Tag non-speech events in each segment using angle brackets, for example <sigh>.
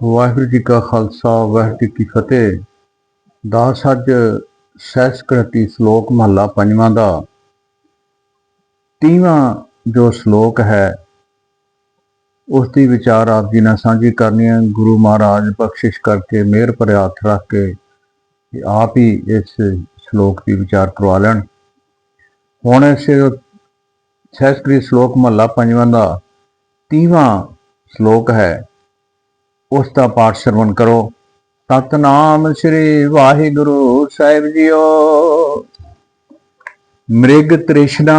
ਵਾਹਿਗੁਰੂ ਜੀ ਕਾ ਖਾਲਸਾ, ਵਾਹਿਗੁਰੂ ਜੀ ਕੀ ਫਤਿਹ। ਦਾਸ ਅੱਜ ਸਹਿਸਕ੍ਰਿਤੀ ਸ਼ਲੋਕ ਮਹੱਲਾ ਪੰਜਵਾਂ ਦਾ। ਤੀਵਾਂ ਜੋ ਸ਼ਲੋਕ ਹੈ, ਉਸ ਦੀ ਵਿਚਾਰ ਆਪ ਜੀ ਨਾਲ ਸਾਂਝੀ ਕਰਨੀ ਹੈ। ਗੁਰੂ ਮਹਾਰਾਜ ਬਖਸ਼ਿਸ਼ ਕਰਕੇ, ਮਿਹਰ ਭਰੇ ਹੱਥ ਰੱਖ ਕੇ ਆਪ ਹੀ ਇਸ ਸ਼ਲੋਕ ਦੀ ਵਿਚਾਰ ਕਰਵਾ ਲੈਣ। ਹੁਣ ਇਸ ਸਹਿਸਕ੍ਰਿਤ ਸ਼ਲੋਕ ਮਹੱਲਾ ਪੰਜਵਾਂ ਦਾ ਤੀਵਾਂ ਸ਼ਲੋਕ ਹੈ ਉਸ ਦਾ ਪਾਠ ਸਰਵਣ ਕਰੋ। ਸਤਨਾਮ ਸ੍ਰੀ ਵਾਹਿਗੁਰੂ ਸਾਹਿਬ ਜੀਓ। ਮ੍ਰਿਗ ਤ੍ਰਿਸ਼ਨਾ,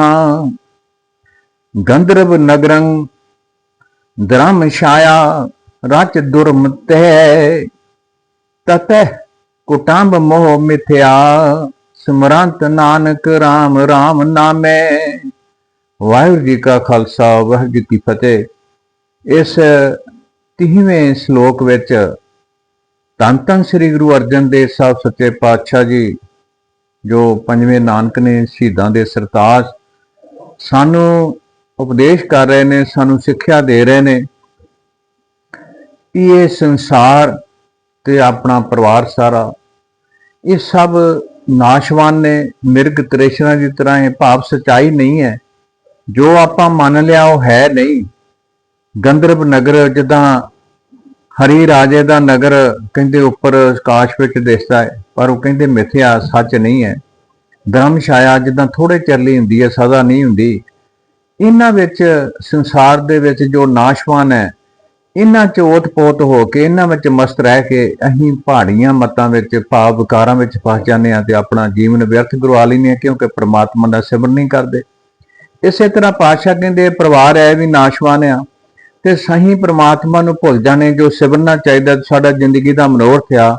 ਗੰਧਰਵ ਨਗਰੰ ਧਰਮ ਛਾਇਆ, ਰਚ ਦੁਰਮਤੈ ਤਤੈ ਕੁਟੰਬ ਮੋਹ ਮਿਥਿਆ, ਸਿਮਰੰਤ ਨਾਨਕ RAM RAM ਨਾਮੇ। ਵਾਹਿਗੁਰੂ ਜੀ ਕਾ ਖਾਲਸਾ, ਵਾਹਿਗੁਰੂ ਜੀ ਕੀ ਫਤਿਹ। ਇਸ 30ਵੇਂ ਸ਼ਲੋਕ ਵਿੱਚ ਧੰਨ ਧੰਨ ਸ੍ਰੀ ਗੁਰੂ ਅਰਜਨ ਦੇਵ ਸਾਹਿਬ ਸੱਚੇ ਪਾਤਸ਼ਾਹ ਜੀ, ਜੋ ਪੰਜਵੇਂ ਨਾਨਕ ਨੇ ਸ਼ਹੀਦਾਂ ਦੇ ਸਰਤਾਜ, ਸਾਨੂੰ ਉਪਦੇਸ਼ ਕਰ ਰਹੇ ਨੇ, ਸਾਨੂੰ ਸਿੱਖਿਆ ਦੇ ਰਹੇ ਨੇ ਕਿ ਇਹ ਸੰਸਾਰ ਤੇ ਆਪਣਾ ਪਰਿਵਾਰ ਸਾਰਾ, ਇਹ ਸਭ ਨਾਸ਼ਵਾਨ ਨੇ, ਮਿਰਗ ਤ੍ਰਿਸ਼ਨਾ ਦੀ ਤਰ੍ਹਾਂ ਇਹ ਭਾਵ ਸਚਾਈ ਨਹੀਂ ਹੈ। ਜੋ ਆਪਾਂ ਮੰਨ ਲਿਆ ਉਹ ਹੈ ਨਹੀਂ। ਗੰਧਰਵ ਨਗਰ ਜਿੱਦਾਂ ਹਰੀ ਰਾਜੇ ਦਾ ਨਗਰ ਕਹਿੰਦੇ ਉੱਪਰ ਆਕਾਸ਼ ਵਿੱਚ ਦਿਸਦਾ ਹੈ, ਪਰ ਉਹ ਕਹਿੰਦੇ ਮਿਥਿਆ ਸੱਚ ਨਹੀਂ ਹੈ। ਧਰਮਸ਼ਾਇਆ ਜਿੱਦਾਂ ਥੋੜੇ ਚਿਰ ਲਈ ਹੁੰਦੀ ਹੈ, ਸਦਾ ਨਹੀਂ ਹੁੰਦੀ। ਇਹਨਾਂ ਵਿੱਚ, ਸੰਸਾਰ ਦੇ ਵਿੱਚ ਜੋ ਨਾਸ਼ਵਾਨ ਹੈ, ਇਹਨਾਂ ਚ ਓਤ-ਪੋਤ ਹੋ ਕੇ, ਇਹਨਾਂ ਵਿੱਚ ਮਸਤ ਰਹਿ ਕੇ ਅਸੀਂ ਪਹਾੜੀਆਂ ਮਤਾਂ ਵਿੱਚ, ਭਾਵ ਵਿਕਾਰਾਂ ਵਿੱਚ ਫਸ ਜਾਂਦੇ ਆ ਤੇ ਆਪਣਾ ਜੀਵਨ ਵਿਅਰਥ ਕਰਵਾ ਲੈਂਦੇ ਆ ਕਿਉਂਕਿ ਪ੍ਰਮਾਤਮਾ ਦਾ ਸਿਮਰਨ ਨਹੀਂ ਕਰਦੇ। ਇਸੇ ਤਰ੍ਹਾਂ ਪਾਤਸ਼ਾਹ ਕਹਿੰਦੇ, ਪਰਿਵਾਰ ਹੈ ਵੀ ਨਾਸ਼ਵਾਨ ਆ। ਤੇ ਸਹੀ ਪ੍ਰਮਾਤਮਾ ਨੂੰ ਭੁੱਲ ਜਾਣੇ ਜੋ ਸਿਮਰਨਾ ਚਾਹੀਦਾ ਸਾਡਾ ਜ਼ਿੰਦਗੀ ਦਾ ਮਨੋਰਥ ਆ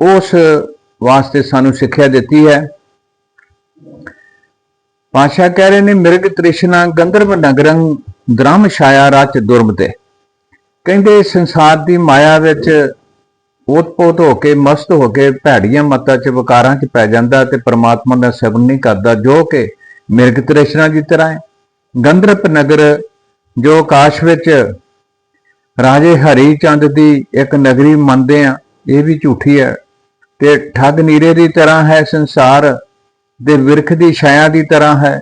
ਉਸ ਵਾਸਤੇ ਸਾਨੂੰ ਸਿੱਖਿਆ ਦਿੱਤੀ ਹੈ। ਪਾਸ਼ਾ ਕਹਿ ਰਹੇ ਨੇ, ਮਿਰਗ ਤ੍ਰਿਸ਼ਨਾ ਗੰਧਰਵ ਨਗਰੰ ਧਰਮ ਛਾਇਆ ਰਚ ਦੁਰਮਤੇ ਕਹਿੰਦੇ, ਸੰਸਾਰ ਦੀ ਮਾਇਆ ਵਿੱਚ ਓਤ-ਪੋਤ ਹੋ ਕੇ, ਮਸਤ ਹੋ ਕੇ ਭੈੜੀਆਂ ਮੱਤਾਂ 'ਚ ਵਿਕਾਰਾਂ 'ਚ ਪੈ ਜਾਂਦਾ ਤੇ ਪ੍ਰਮਾਤਮਾ ਦਾ ਸਿਮਰਨ ਨਹੀਂ ਕਰਦਾ, ਜੋ ਕਿ ਮਿਰਗ ਤ੍ਰਿਸ਼ਨਾ ਦੀ ਤਰ੍ਹਾਂ ਹੈ। ਗੰਧਰਵ ਨਗਰ ਜੋ ਆਕਾਸ਼ ਵਿੱਚ ਰਾਜੇ ਹਰੀ ਚੰਦ ਦੀ ਇੱਕ ਨਗਰੀ ਮੰਨਦੇ ਆ, ਇਹ ਵੀ ਝੂਠੀ ਹੈ। ਤੇ ਠੱਗ ਨੀਰੇ ਦੀ ਤਰ੍ਹਾਂ ਹੈ, ਸੰਸਾਰ ਦੇ ਵਿਰਖ ਦੀ ਛਾਇਆ ਦੀ ਤਰ੍ਹਾਂ ਹੈ।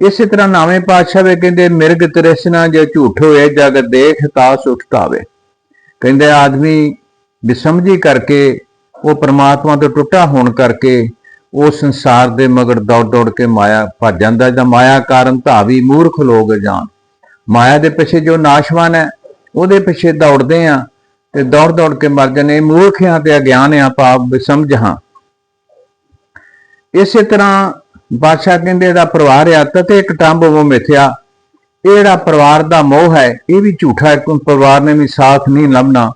ਇਸੇ ਤਰ੍ਹਾਂ ਨਾਵੇਂ ਪਾਤਸ਼ਾਹ ਵੇ ਕਹਿੰਦੇ, ਮਿਰਗ ਤ੍ਰਿਸ਼ਨਾ ਜੇ ਝੂਠ ਹੋਏ, ਜਗ ਦੇਖ ਤਾਸ ਉਠਤਾਵੇ ਕਹਿੰਦੇ, ਆਦਮੀ ਬਿਸਮਝੀ ਕਰਕੇ, ਉਹ ਪ੍ਰਮਾਤਮਾ ਤੋਂ ਟੁੱਟਾ ਹੋਣ ਕਰਕੇ, ਉਹ ਸੰਸਾਰ ਦੇ ਮਗਰ ਦੌੜ ਦੌੜ ਕੇ ਮਾਇਆ ਭੱਜ ਜਾਂਦਾ ਜਾਂ ਮਾਇਆ ਕਾਰਨ ਧਾਵੀ ਮੂਰਖ ਲੋਕ ਜਾਣ। ਮਾਇਆ ਦੇ ਪਿੱਛੇ ਜੋ ਨਾਸ਼ਵਾਨ ਹੈ, ਉਹਦੇ ਪਿੱਛੇ ਦੌੜਦੇ ਆ ਤੇ ਦੌੜ ਦੌੜ ਕੇ ਮਰ ਜਾਂਦੇ ਮੂਰਖਿਆਂ ਤੇ ਅਗਿਆਨ ਆ ਪਾਪ ਬਿਸਮਝ ਹਾਂ। ਇਸੇ ਤਰ੍ਹਾਂ ਬਾਦਸ਼ਾਹ ਕਹਿੰਦੇ, ਇਹਦਾ ਪਰਿਵਾਰ ਆ, ਤਤੇ ਕਟੰਬ ਉਹ ਮਿਥਿਆ। ਇਹ ਜਿਹੜਾ ਪਰਿਵਾਰ ਦਾ ਮੋਹ ਹੈ, ਇਹ ਵੀ ਝੂਠਾ ਹੈ ਕਿਉਂ ਪਰਿਵਾਰ ਨੇ ਵੀ ਸਾਥ ਨਹੀਂ ਲੱਭਣਾ।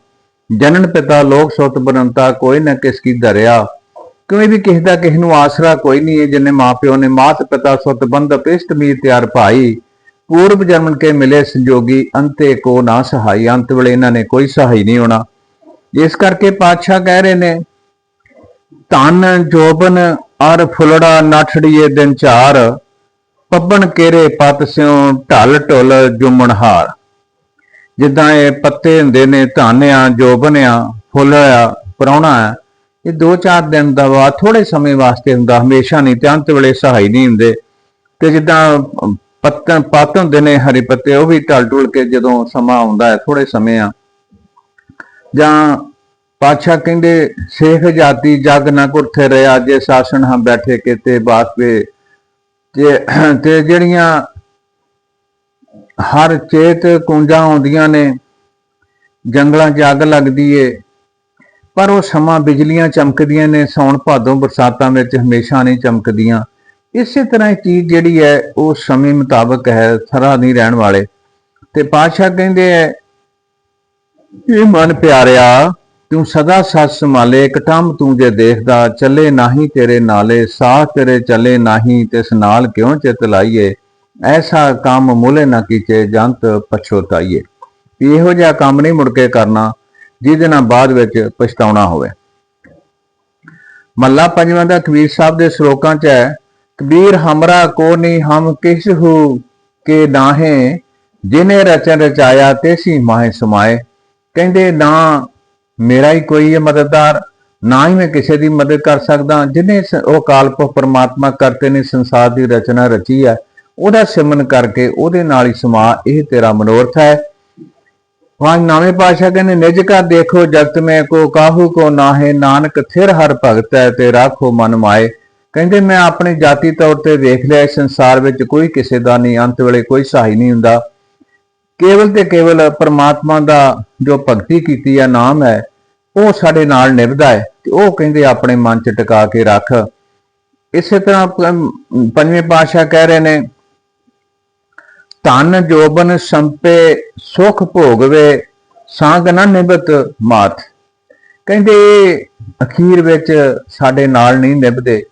ਜਨਨ ਪਿਤਾ, ਲੋਕ ਸੁਤ ਬਨੰਤਾ, ਕੋਈ ਨਾ ਕਿਸ ਕੀ ਧਰਿਆ। ਕਿਉਂ ਵੀ ਕਿਸੇ ਦਾ ਕਿਸੇ ਨੂੰ ਆਸਰਾ ਕੋਈ ਨਹੀਂ ਹੈ ਜਿੰਨੇ ਮਾਪਿਓ ਨੇ, ਮਾਤ ਪਿਤਾ, ਸੁਤ ਬੰਧ ਪਿਸ਼ਟ ਮੀਰ ਤਿਆਰ ਭਾਈ ਪੂਰਬ ਜਨਮ ਕੇ ਮਿਲੇ ਸੰਜੋਗੀ ਅੰਤੇ ਕੋ ਨਾ ਸਹਾਈ, ਅੰਤ ਵੇਲੇ ਇਹਨਾਂ ਨੇ ਕੋਈ ਸਹਾਈ ਨਹੀਂ ਹੋਣਾ। ਇਸ ਕਰਕੇ ਪਾਤਸ਼ਾਹ ਕਹਿ ਰਹੇ ਨੇ, ਧਨ, ਜੋਬਨ, ਅਰ ਫੁਲੜਾ, ਨਠੜੀਏ ਦਿਨ ਚਾਰ ਪੱਬਣ ਕੇਰੇ ਪਤ ਸਿਉ, ਢਲ ਢੁਲ ਜੁਮਣਹਾਰ। ਜਿੱਦਾਂ ਇਹ ਪੱਤੇ ਹੁੰਦੇ ਨੇ, ਧਾਨਿਆਂ, ਜੋਬਨਿਆਂ ਫੁੱਲਿਆ ਪਰੌਣਾ ਹੈ ਇਹ 2-4 ਦਿਨ ਦਾ ਵਾ ਥੋੜੇ ਸਮੇਂ ਵਾਸਤੇ ਹੁੰਦਾ, ਹਮੇਸ਼ਾ ਨਹੀਂ ਤੇ ਅੰਤ ਵੇਲੇ ਸਹਾਈ ਨਹੀਂ ਹੁੰਦੇ। ਤੇ ਜਿੱਦਾਂ ਪੱਤਨ ਪੱਤ ਹੁੰਦੇ ਨੇ ਹਰੀ ਪੱਤੇ, ਉਹ ਵੀ ਢਲ ਢੁਲ ਕੇ ਜਦੋਂ ਸਮਾਂ ਆਉਂਦਾ ਹੈ ਥੋੜੇ ਸਮੇਂ ਆ। ਜਾਂ ਪਾਤਸ਼ਾਹ ਕਹਿੰਦੇ, ਸੇਖ ਜਾਤੀ ਜਗ ਨਾ ਕੁਰਥੇ ਰਿਆ, ਜੇ ਸਾਸਣ ਹਾਂ ਬੈਠੇ ਕਿਤੇ ਬਾਸਵੇ। ਤੇ <clears throat> ਤੇ ਜਿਹੜੀਆਂ ਹਰ ਚੇਤ ਕੁੰਜਾਂ ਆਉਂਦੀਆਂ ਨੇ, ਜੰਗਲਾਂ 'ਚ ਅੱਗ ਲੱਗਦੀ ਏ, ਪਰ ਉਹ ਸਮਾਂ ਬਿਜਲੀਆਂ ਚਮਕਦੀਆਂ ਨੇ, ਸੌਣ ਭਾਦੋਂ ਬਰਸਾਤਾਂ ਵਿੱਚ ਹਮੇਸ਼ਾ ਨਹੀਂ ਚਮਕਦੀਆਂ। ਇਸੇ ਤਰ੍ਹਾਂ ਇਹ ਚੀਜ਼ ਜਿਹੜੀ ਹੈ, ਉਹ ਸਮੇਂ ਮੁਤਾਬਕ ਹੈ, ਥਰਾ ਨਹੀਂ ਰਹਿਣ ਵਾਲੇ। ਤੇ ਪਾਤਸ਼ਾਹ ਕਹਿੰਦੇ ਐ ਇਹ ਮਨ ਪਿਆਰਿਆ, ਤੂੰ ਸਦਾ ਸੱਚ ਸੰਭਾਲੇ ਕਟੰਮ ਤੂੰ ਜੇ ਦੇਖਦਾ, ਚੱਲੇ ਨਹੀਂ ਤੇਰੇ ਨਾਲੇ, ਸਾਹ ਤੇਰੇ ਚੱਲੇ ਨਹੀਂ, ਤਿਸ ਨਾਲ ਕਿਉਂ ਚਿਤ ਲਾਈਏ? ਐਸਾ ਕੰਮ ਮੁਲੇ ਨਾ ਕੀਚੇ ਜੰਤ ਪਛੋਤਾਈਏ। ਵੀ ਇਹੋ ਜਿਹਾ ਕੰਮ ਨਹੀਂ ਮੁੜ ਕੇ ਕਰਨਾ, ਜਿਹਦੇ ਨਾਲ ਬਾਅਦ ਵਿੱਚ ਪਛਤਾਉਣਾ ਹੋਵੇ। ਮੱਲਾ ਪੰਜਵਾਂ ਦਾ ਕਬੀਰ ਸਾਹਿਬ ਦੇ ਸ਼ਲੋਕਾਂ 'ਚ ਹੈ ਕਬੀਰ ਹਮਰਾ ਕੋ ਨਹੀਂ ਹਮ ਕਿਸ ਹੂ ਕੇ ਜਿਨੇ ਰਚਨ ਰਚਾਇਆ ਤੇਸੀ ਮਾਹੇ ਸਮਾਏ। ਕਹਿੰਦੇ, ਨਾ, ਮੇਰਾ ਹੀ ਕੋਈ ਹੈ ਮਦਦਦਾਰ ਨਾ ਹੀ ਮੈਂ ਕਿਸੇ ਦੀ ਮਦਦ ਕਰ ਸਕਦਾ। ਜਿਨੇ ਉਹ ਕਾਲਪ ਪਰਮਾਤਮਾ ਕਰਤੇ ਨੇ, ਸੰਸਾਰ ਦੀ ਰਚਨਾ ਰਚੀ ਹੈ ਉਹਦਾ ਸਿਮਨ ਕਰਕੇ ਉਹਦੇ ਨਾਲ ਹੀ ਸਮਾ ਇਹ ਤੇਰਾ ਮਨੋਰਥ ਹੈ। ਵਾਹ ਨਾਵੇਂ ਪਾਸ਼ਾ ਕਹਿੰਦੇ, ਨਿਜ ਕਾ ਦੇਖੋ, ਜਗਤ ਮੈਂ ਕੋ ਕਾਹੂ ਕੋ ਨਾਹੇ। ਨਾਨਕ, ਥਿਰ ਹਰ ਭਗਤ ਹੈ, ਤੇ ਰਾਖੋ ਮਨ ਮਾਏ। ਕਹਿੰਦੇ, ਮੈਂ ਆਪਣੀ ਜਾਤੀ ਤੌਰ ਤੇ ਵੇਖ ਲਿਆ ਸੰਸਾਰ ਵਿੱਚ ਕੋਈ ਕਿਸੇ ਦਾ ਨਹੀਂ, ਅੰਤ ਵੇਲੇ ਕੋਈ ਸਹਾਈ ਨਹੀਂ ਹੁੰਦਾ। ਕੇਵਲ ਤੇ ਕੇਵਲ ਪਰਮਾਤਮਾ ਦਾ ਜੋ ਭਗਤੀ ਕੀਤੀ ਹੈ ਨਾਮ ਹੈ, ਉਹ ਸਾਡੇ ਨਾਲ ਨਿਭਦਾ ਹੈ ਤੇ ਉਹ ਕਹਿੰਦੇ, ਆਪਣੇ ਮਨ ਚ ਟਿਕਾ ਕੇ ਰੱਖ। ਇਸੇ ਤਰ੍ਹਾਂ ਪੰਜਵੇਂ ਪਾਤਸ਼ਾਹ ਕਹਿ ਰਹੇ ਨੇ, ਧਨ ਜੋਬਨ ਸੰਪੇ ਸੁਖ ਭੋਗਵੇ, ਸਾਂਗ ਨਾ ਨਿਭਤ ਮਾਤ। ਕਹਿੰਦੇ, ਇਹ ਅਖੀਰ ਵਿੱਚ ਸਾਡੇ ਨਾਲ ਨਹੀਂ ਨਿਭਦੇ।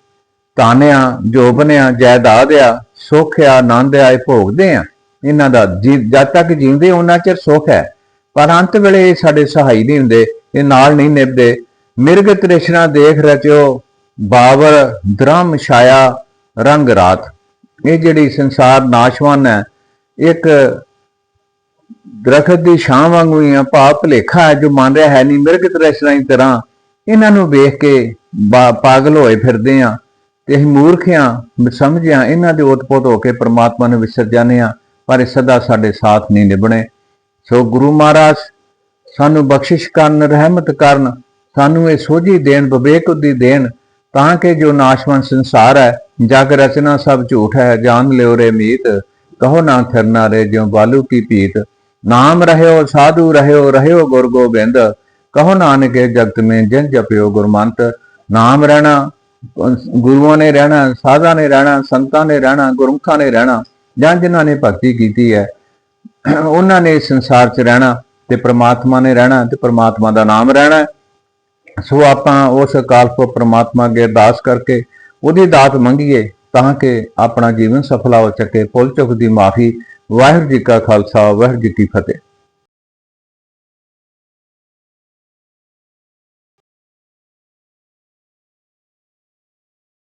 ਤਾਨਿਆ, ਜੋਬਨਿਆ ਜਾਇਦਾਦ ਆ ਸੁਖ ਆਨੰਦ ਆ ਇਹ ਭੋਗਦੇ ਆ। ਇਹਨਾਂ ਦਾ ਜੀ ਜਦ ਤੱਕ ਜਿਉਂਦੇ ਉਹਨਾਂ ਚਿਰ ਸੁਖ ਹੈ। ਪਰ ਅੰਤ ਵੇਲੇ ਇਹ ਸਾਡੇ ਸਹਾਈ ਨਹੀਂ ਹੁੰਦੇ, ਇਹ ਨਾਲ ਨਹੀਂ ਨਿਭਦੇ। ਮਿਰਗ ਤ੍ਰਿਸ਼ਨਾ ਦੇਖ ਰਚਿਓ, ਬਾਵਰ, ਦ੍ਰਮ ਛਾਇਆ, ਰੰਗ ਰਾਤ। ਇਹ ਜਿਹੜੀ ਸੰਸਾਰ ਨਾਸ਼ਵਾਨ ਹੈ, ਇੱਕ ਦਰਖਤ ਦੀ ਛਾਂ ਵਾਂਗੂ ਹੀ ਆ, ਭਾਵ ਭਲੇਖਾ ਹੈ, ਜੋ ਮੰਨ ਰਿਹਾ ਹੈ ਨਹੀਂ, ਮਿਰਗ ਤ੍ਰਿਸ਼ਨਾ ਦੀ ਤਰ੍ਹਾਂ। ਇਹਨਾਂ ਨੂੰ ਵੇਖ ਕੇ ਪਾਗਲ ਹੋਏ ਫਿਰਦੇ ਆ। ਇਹ ਮੂਰਖਿਆਂ ਸਮਝਿਆ, ਇਹਨਾਂ ਦੇ ਉਤਪੋਤ ਹੋ ਕੇ ਪ੍ਰਮਾਤਮਾ ਨੂੰ ਵਿਸਰ ਜਾਂਦੇ ਆ, ਪਰ ਇਹ ਸਦਾ ਸਾਡੇ ਸਾਥ ਨਹੀਂ ਨਿਭਣੇ। ਸੋ ਗੁਰੂ ਮਹਾਰਾਜ, ਸਾਨੂੰ ਬਖਸ਼ਿਸ਼ ਕਰਨ, ਰਹਿਮਤ ਕਰਨ, ਸਾਨੂੰ ਇਹ ਸੋਝੀ ਦੇਣ, ਵਿਵੇਕ ਦੀ ਦੇਣ, ਤਾਂ ਕਿ ਜੋ ਨਾਸ਼ਵੰਤ ਸੰਸਾਰ ਹੈ, ਜਗ ਰਚਨਾ ਸਭ ਝੂਠ ਹੈ ਜਾਣ ਲਿਓ ਰੇ ਮੀਤ, ਕਹੋ ਨਾ ਫਿਰਨਾ ਰੇ ਜਿਉ ਬਾਲੂ ਕੀ ਪੀਤ ਨਾਮ ਰਹਿਓ, ਸਾਧੂ ਰਹਿਓ ਰਹਿਓ ਗੁਰ ਗੋਬਿੰਦ, ਕਹੋ ਨਾਨਕੇ ਜਗਤ ਮੇ ਜਿਨ ਜਪਿਓ ਗੁਰਮੰਤ। ਨਾਮ ਰਹਿਣਾ ਗੁਰੂਆਂ ਨੇ ਰਹਿਣਾ, ਸਾਧਾਂ ਨੇ ਰਹਿਣਾ, ਸੰਤਾਂ ਨੇ ਰਹਿਣਾ, ਗੁਰਮੁਖਾਂ ਨੇ ਰਹਿਣਾ, ਜਾਂ ਜਿਨ੍ਹਾਂ ਨੇ ਭਗਤੀ ਕੀਤੀ ਹੈ, ਉਹਨਾਂ ਨੇ ਸੰਸਾਰ 'ਚ ਰਹਿਣਾ ਤੇ ਪ੍ਰਮਾਤਮਾ ਨੇ ਰਹਿਣਾ ਤੇ ਪ੍ਰਮਾਤਮਾ ਦਾ ਨਾਮ ਰਹਿਣਾ ਸੋ ਆਪਾਂ ਉਸ ਅਕਾਲ ਪੁਰਖ ਪ੍ਰਮਾਤਮਾ ਅੱਗੇ ਅਰਦਾਸ ਕਰਕੇ ਉਹਦੀ ਦਾਤ ਮੰਗੀਏ ਤਾਂ ਕਿ ਆਪਣਾ ਜੀਵਨ ਸਫਲਾ ਹੋ ਸਕੇ ਭੁੱਲ ਚੁੱਕ ਦੀ ਮਾਫੀ, ਵਾਹਿਗੁਰੂ ਜੀ ਕਾ ਖਾਲਸਾ, ਵਾਹਿਗੁਰੂ ਜੀ ਕੀ ਫਤਿਹ।